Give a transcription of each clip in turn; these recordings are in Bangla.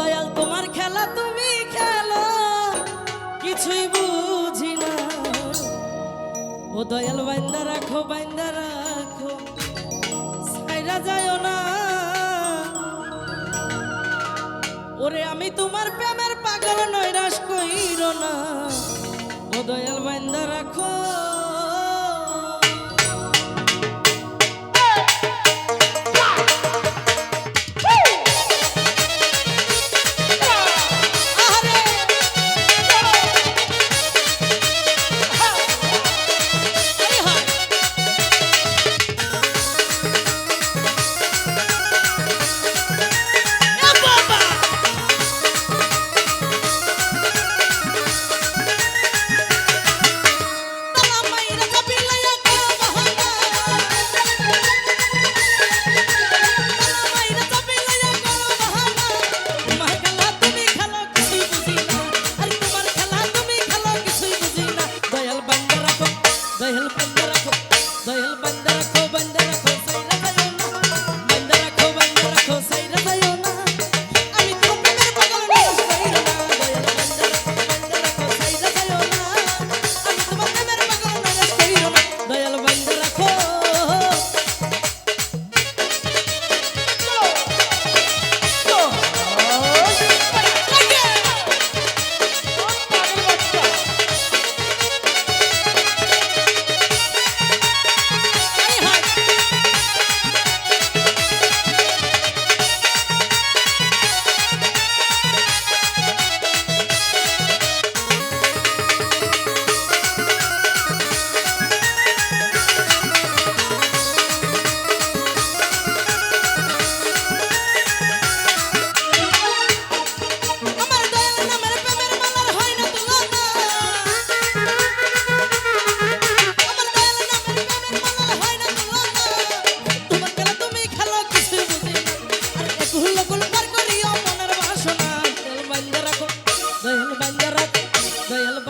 দয়াল, তোমার খেলা তুমি খেলো। কিছুই বুঝি না ও দয়াল, বাইন্দা রাখো বাইন্দা রাখো। সাইরা যায় না। ওরে, আমি তোমার প্রেমের পাগল নৈরাশ কইর না। ও দয়াল, বাইন্দা রাখো।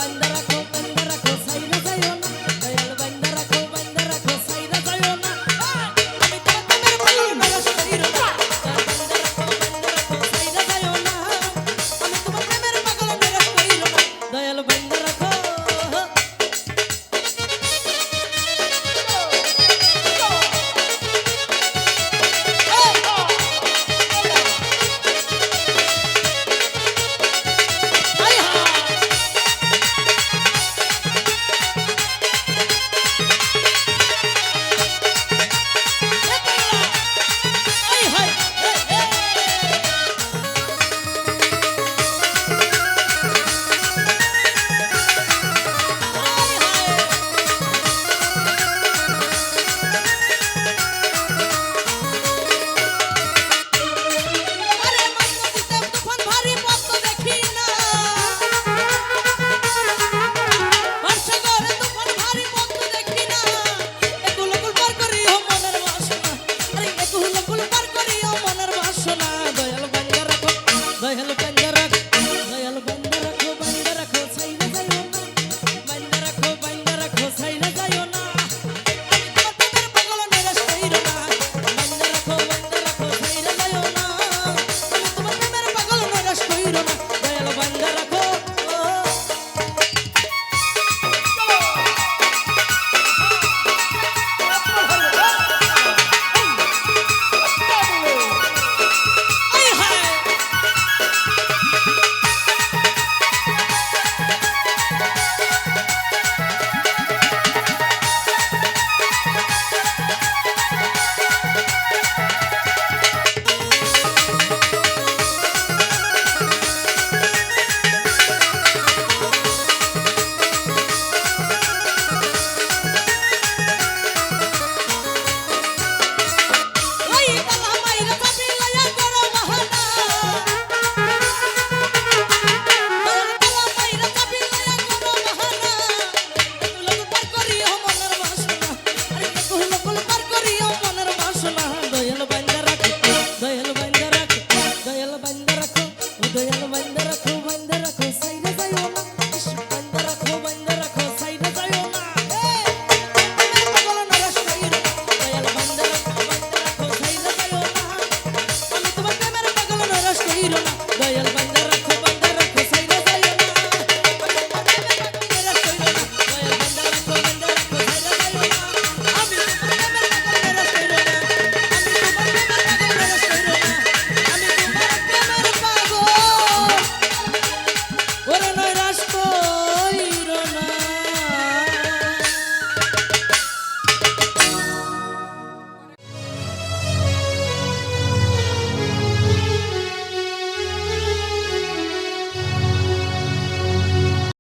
cuando